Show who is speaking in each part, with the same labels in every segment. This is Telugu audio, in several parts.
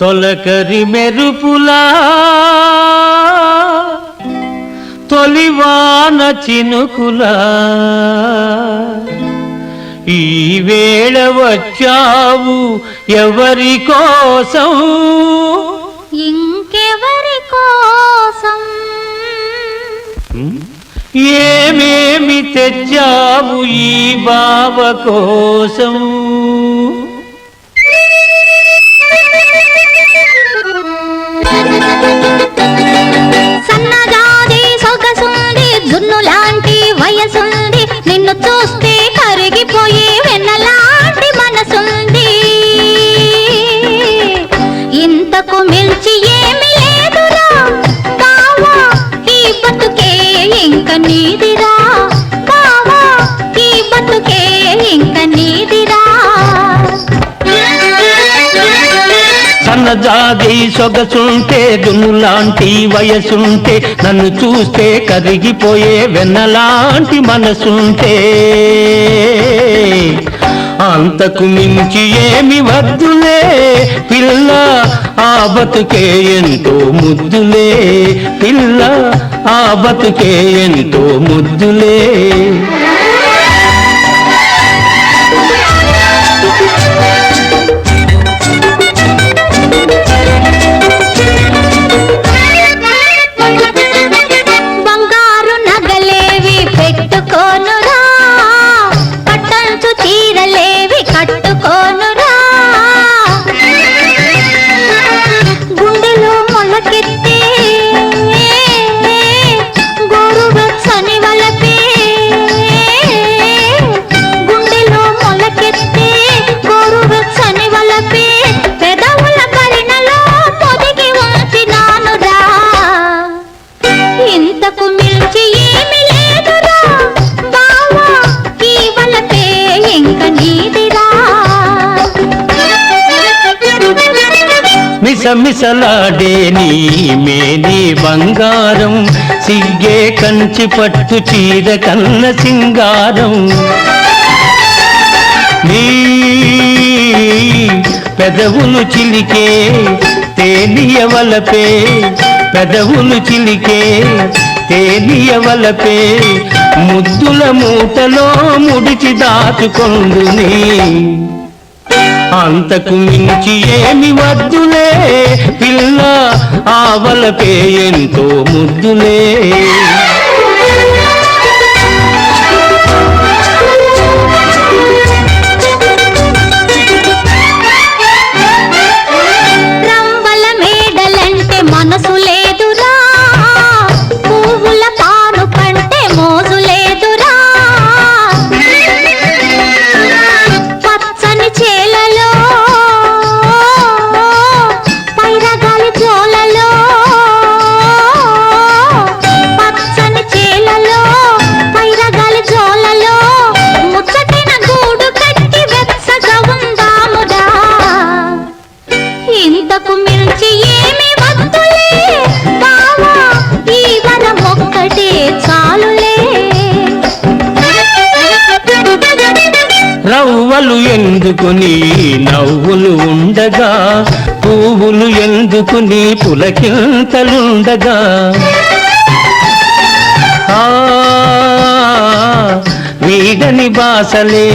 Speaker 1: తొలకరి మెరుపులా తొలివాన చినుకులా ఈ వేళ వచ్చావు ఎవరి కోసం?
Speaker 2: ఇంకెవరి కోసం?
Speaker 1: ఏమేమి తెచ్చావు ఈ బావ కోసం?
Speaker 2: సన్నజాది
Speaker 1: సొగసుంటే దున్నులాంటి వయసుంటే నన్ను చూస్తే కరిగిపోయే వెన్నలాంటి మనసుంటే. అంతకు మించి ఏమి వద్దులే పిల్ల ఆ బతుకే ఎంతో ముద్దులే. పిల్ల ఆ బతుకే ఎంతో ముద్దులే.
Speaker 2: చీరలేవి
Speaker 1: మిసమిసలాడే నీ మేని బంగారం. సిగ్గే కంచి పట్టు చీర కన్న సింగారం. నీ పెదవులు చిలికే తేలియవలపే పెదవులు చిలికే తేలియవలపే ముద్దుల మూటలో ముడిచి దాచుకొందుని అంతకు మించి ఏమి వద్దులే. పిల్ల ఆవలపే ఎంతో ముద్దులే. రవ్వలు ఎందుకుని నవ్వులు ఉండగా? పువ్వులు ఎందుకుని పులకింతలుండగా? ఆ వీడని బాసలే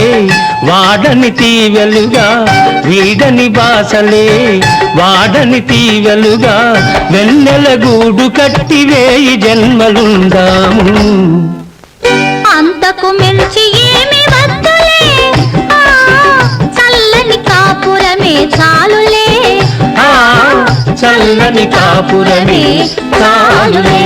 Speaker 1: వాడని తీవెలుగా వీడని బాసలే వాడని తీవెలుగా వెన్నెల గూడు కట్టి వేయి జన్మలుందాము.
Speaker 2: అంతకు మించి ఏమి వద్దులే. చల్లని కాపురమే చాలులే.
Speaker 1: ఆ చల్లని కాపురమే చాలులే.